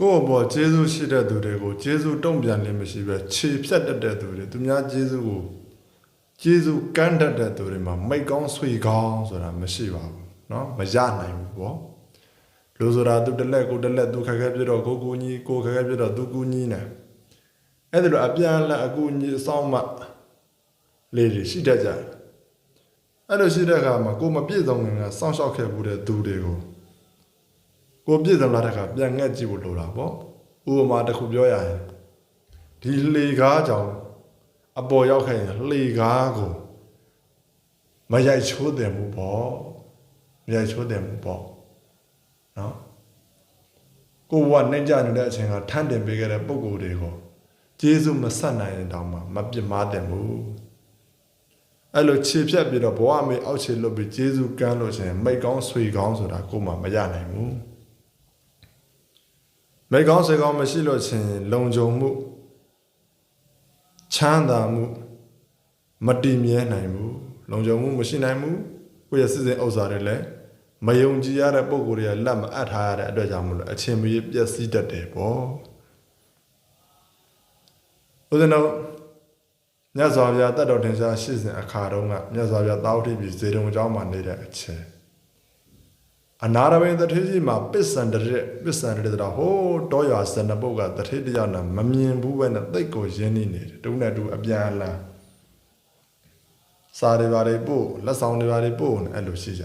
ကိုယ့်အပေါ်ကျေးဇူးရှိတဲ့သူတွေကိုကျေးဇူးတုံ့ပြန်ခြင်းမရှိပဲခြေဖြတ်တတ်တဲ့သူတွေသူများကျေးဇူးကိုကျေးဇူးကမ်းတတ်တဲ့သူတွေမှာမိတ်ကောင်းဆွေကောင်းဆိုတာမရှိပါဘူးเนาะမရနိုင်ဘူးပေါ့လူဆိုတာသူတစ်လက်ကိုတစ်လက်သူခက်ခဲပြတော့ကိုကူညီကိုခက်ခဲပြတော့သူကူညီနေအဲ့ဒါလိုအပြန်အလှန်အကူညီအဆောင်မလေးတွေရှိတတ်ကြတယ်အဲ့လိုရှိတဲ့အခါမှာကိုမပြည့်စုံခင်ကစောင့်ရှောက်ခဲ့မှုတဲ့သူတွေကို ကိုပြည့်စုံလာတဲ့ခါပြန်ငှက်ကြည့်ဖို့လိုတာပေါ့ဥပမာတစ်ခုပြောရရင်ဒီလေကားကြောင့်အပေါ်ရောက်ခဲ့ရင်လေကားကိုမရိုက်ချိုးတယ်မှုပေါ့မရိုက်ချိုးတယ်မှုပေါ့နော်ကိုကနှိမ့်ကြနေတဲ့အချိန်ကထမ်းတင်ပေးခဲ့တဲ့ပုံကိုယ်တွေကိုကျေးဇူးမဆက်နိုင်ရင်တောင်မှမပြစ်မှားတယ်မှုအဲ့လိုခြေဖြတ်ပြီးတော့ဘဝမေအောက်ခြေလွတ်ပြီးကျေးဇူးကမ်းလို့ရှိရင်မိတ်ကောင်းဆွေကောင်းဆိုတာကိုယ်မှမရနိုင်ဘူး မိတ်ကောင်းစေကောင်းမရှိလို့ချင်းလုံခြုံမှုချမ်းသာမှုမတည်မြဲနိုင်ဘူးလုံခြုံမှုမရှိနိုင်ဘူးကိုယ့်ရဲ့စစ်စစ်ဥစ္စာတွေလည်းမယုံကြည်ရတဲ့ပုံကိုယ်တွေကလက်မအပ်ထားရတဲ့အတွက်ကြောင့်မလို့အချင်းမီးပျက်စီးတတ်တယ်ပေါ့ဦးဇင်းတို့မြတ်စွာဘုရားတတ်တော်တင်ရှားရှိစဉ်အခါတုန်းကမြတ်စွာဘုရားတာဝတိပြည်ဇေတုံအကြောင်းမှာနေတဲ့အချင်း အနာရဘိန်တထေးကြီးမှာပစ္စံတရက်ပစ္စံတရက်တော့ဟိုးတောရွာစနပုတ်ကတထေးတယောက်နဲ့မမြင်ဘူးပဲနဲ့တိတ်ကိုရင်းနေနေတယ်တုံးနဲ့တူအပြန်အလှန်စားတွေပါတွေပို့လက်ဆောင်တွေပါတွေပို့နဲ့အဲ့လိုရှိကြ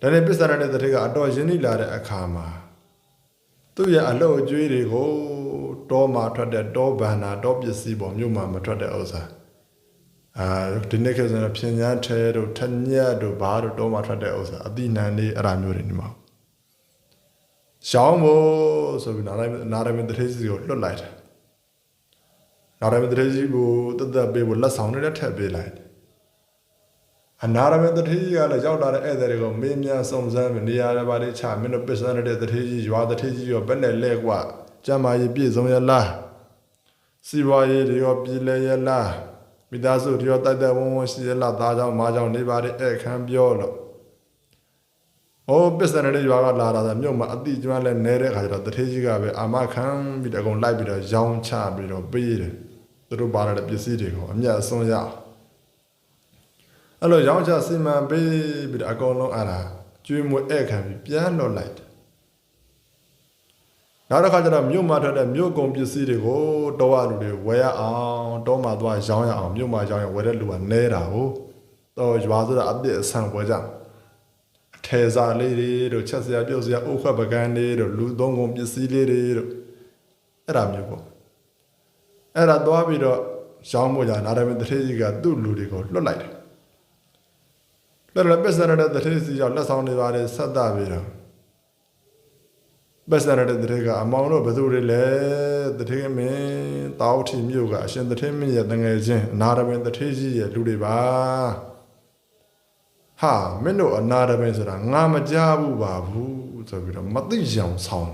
ဒါနဲ့ပစ္စံရတဲ့တထေးကအတော်ရင်းနေလာတဲ့အခါမှာသူ့ရဲ့အလို့အကျွေးတွေကိုတောမှာထွက်တဲ့တောဗန္နာတောပစ္စည်းပေါ်မြို့မှာမထွက်တဲ့ဥစ္စာ အာဒီနေ့ခေတ်ဆိုရင်ဖြင်းညာထဲတို့ထညက်တို့ဘာတို့တော့မှထွက်တဲ့ဥစ္စာအတိနန်လေးအဲ့ဒါမျိုးတွေနေမှာရှောင်းမို့ဆိုပြီးနာရမနာရမတထေးကြီးကိုလွတ်လိုက်တယ်နာရမတထေးကြီးကိုတသက်ပေးဖို့လက်ဆောင်တွေနဲ့ထည့်ပေးလိုက်တယ်အနာရမတထေးကြီးကလည်းရောက်လာတဲ့ဧည့်သည်တွေကိုမင်းများစုံစမ်းပြီးနေရာတွေပါလေးချမင်းတို့ပစ္စံတဲ့တထေးကြီးရွာတထေးကြီးရောဘယ်နဲ့လဲကွာကျမ်းမာရေးပြည့်စုံရလားစီပွားရေးတွေရောပြည်လဲရလား မိသားစုတရောတိုက်တိုက်ဝန်းဝန်းရှိရလားသားကြောင့်မာကြောင့်နေပါတဲ့အဲ့ခံပြောလို့ဟိုပစ္စံတဲ့ရွာကလာတာဆိုမြို့မှာအတိကျွမ်းလဲနေတဲ့ခါကျတော့တထေးကြီးကပဲအာမခံပြီးတော့အကုန်လိုက်ပြီးတော့ရောင်းချပြီးတော့ပေးတယ်သူတို့ပါလာတဲ့ပစ္စည်းတွေကိုအမျက်အစွန်းရအဲ့လိုရောင်းချစီမံပေးပြီးတော့အကုန်လုံးအဲ့ဒါကျွေးမွေးအဲ့ခံပြီးပြန်လွတ်လိုက်တယ် နောက်တစ်ခါကျတော့မြို့မှာထွက်တဲ့မြို့ကုန်ပစ္စည်းတွေကိုတောရလူတွေဝယ်ရအောင်တောမှာသွားရောင်းရအောင်မြို့မှာရောင်းရဝယ်တဲ့လူကနဲတာကိုတော့ရွာဆိုတာအပြစ်အဆန်ဝယ်ကြအထယ်စာလေးတွေတို့ချက်စရာပြုတ်စရာအုတ်ခွက်ပကန်းတွေတို့လူသုံးကုန်ပစ္စည်းလေးတွေတို့အဲ့ဒါမျိုးပေါ့အဲ့ဒါသွားပြီးတော့ရောင်းဖို့ကြနာရမင်းတထေးကြီးကသူ့လူတွေကိုလွတ်လိုက်တယ်လွတ်တော့ပစ္စရတဲ့တထေးစီကလက်ဆောင်တွေပါတယ်ဆက်တာပြီးတော့ ပတ်စရတဲ့တထေကအမောင်တို့ဘယ်သူတွေလဲတထေမင်းတာဝတိမြို့ကအရှင်တထေမင်းရဲ့တငယ်ချင်းအနာရပင်တထေကြီးရဲ့လူတွေပါဟာမင်းတို့အနာရပင်ဆိုတာငါမကြားဘူးပါဘူးဆိုပြီးတော့မသိကြအောင်ဆောင်း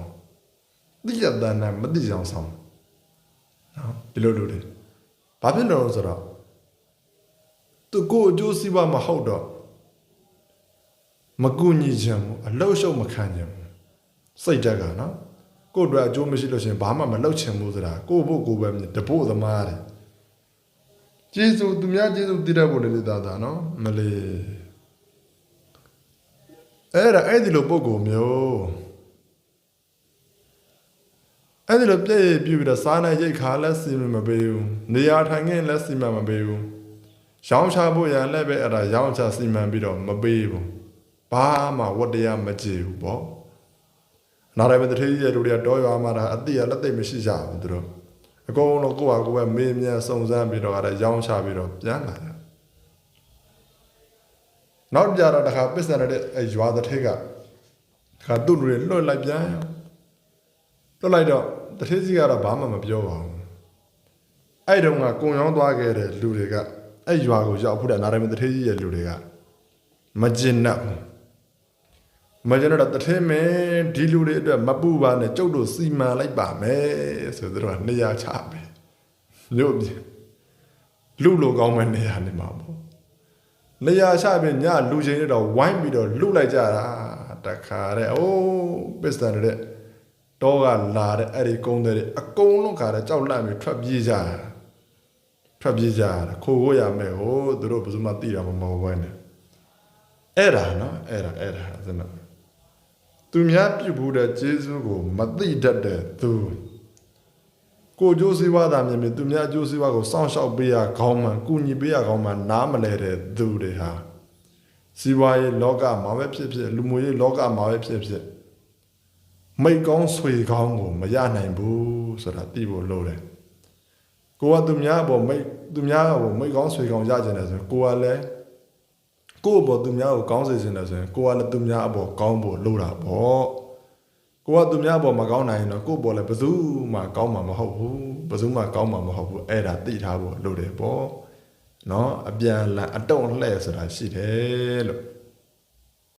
သိရတဲ့နဲ့မသိကြအောင်ဆောင်းနော်ဒီလိုလူတွေဘာဖြစ်လို့လဲဆိုတော့သူကိုယ်အကျိုးစီးပွားမဟုတ်တော့မကူညီခြင်းဘူးအလှုပ်ရှုပ်မခံခြင်းဘူး စိတ်တက်ကနော်ကိုယ့်အတွက်အကျိုးမရှိလို့ရှရင်ဘာမှမလုပ်ချင်ဘူးဆိုတာကိုယ့်ဘုတ်ကိုယ်ပဲမြင်တပို့သမားတယ်ကျေးဇူးသူများကျေးဇူးတည်တဲ့ဘုလေးသားသားနော်မလေးအဲ့ဒါအဲ့ဒီလိုပုံကိုမျိုးအဲ့ဒီလိုပြည့်ရပြပြီးတော့စားနိုင်ရိတ်ခါလက်စီမပေးဘူးနေရာထိုင်ခင်းလက်စီမမပေးဘူးရောင်းချဖို့ရန်လည်းပဲအဲ့ဒါရောင်းချစီမံပြီးတော့မပေးဘူးဘာမှဝတ္တရားမကြည့်ဘူးပေါ့ နာရမတထေးကြီးရဲ့လူတွေကတောရွာမှာဒါအတိအလက်သိပ်မရှိကြဘူးသူတို့အကုန်လုံးကိုယ့်ဟာကိုယ်ပဲမေးမြန်းစုံစမ်းပြီးတော့အဲ့ဒါရောင်းချပြီးတော့ပြန်လာတယ်နောက်ကြတော့တခါပစ္စံရတဲ့အဲရွာတထေးကတခါသူ့လူတွေလွတ်လိုက်ပြန်လွတ်လိုက်တော့တထေးကြီးကတော့ဘာမှမပြောပါဘူးအဲ့တုန်းကကုံရောင်းသွားခဲ့တဲ့လူတွေကအဲ့ရွာကိုရောက်ဖို့တဲ့နာရမတထေးကြီးရဲ့လူတွေကမကျင်납ဘူး မကျွန်တော်တထဲမင်းဒီလူတွေအတွက်မပူပါနဲ့ကျုပ်တို့စီမံလိုက်ပါမယ်ဆိုသူတို့ကနေရာချပဲမြို့ပြင်လူလိုကောင်းမဲ့နေရာနေမှာပေါ့နေရာချပြီးညလူချင်းတွေတော့ဝိုင်းပြီးတော့လူလိုက်ကြတာတခါတဲ့အိုးပစ္စံတဲ့တောကလာတဲ့အဲ့ဒီကုန်းတွေအကုန်လုံးခါတဲ့ကြောက်လန့်ပြီးထွက်ပြေးကြတာထွက်ပြေးကြတာခိုးကိုရမယ်ဟိုသူတို့ဘယ်သူမှသိတာမမဟုတ်ဘဲနဲ့အဲ့ဒါနော်အဲ့ဒါအဲ့ဒါစနော် သူများပြုတ်ဘူးတဲ့ဂျေဇုကိုမသိတတ်တဲ့သူကိုကျိုးစည်းဝါသာမြင်မြင်သူများအကျိုးစည်းဝါကိုစောင့်ရှောက်ပေးရခေါင်းမှန်ကုညီပေးရခေါင်းမှန်နားမလဲတဲ့သူတွေဟာစီးပွားရေးလောကမှာပဲဖြစ်ဖြစ်လူမှုရေးလောကမှာပဲဖြစ်ဖြစ်မိတ်ကောင်းဆွေကောင်းကိုမရနိုင်ဘူးဆိုတာသိဖို့လိုတယ်ကိုကသူများအပေါ်မိတ်သူများအပေါ်မိတ်ကောင်းဆွေကောင်းရကျင်တယ်ဆိုရင်ကိုကလည်း ကိုယ့်အပေါ်သူများကိုကောင်းစေချင်တယ်ဆိုရင်ကိုကလည်းသူများအပေါ်ကောင်းဖို့လိုတာပေါ့ကိုကသူများအပေါ်မကောင်းနိုင်ရင်တော့ကိုယ့်အပေါ်လည်းဘယ်သူမှကောင်းမှာမဟုတ်ဘူးဘယ်သူမှကောင်းမှာမဟုတ်ဘူးအဲ့ဒါသိထားဖို့လိုတယ်ပေါ့နော်အပြန်အလှန်အတုံးလှဲ့ဆိုတာရှိတယ်လို့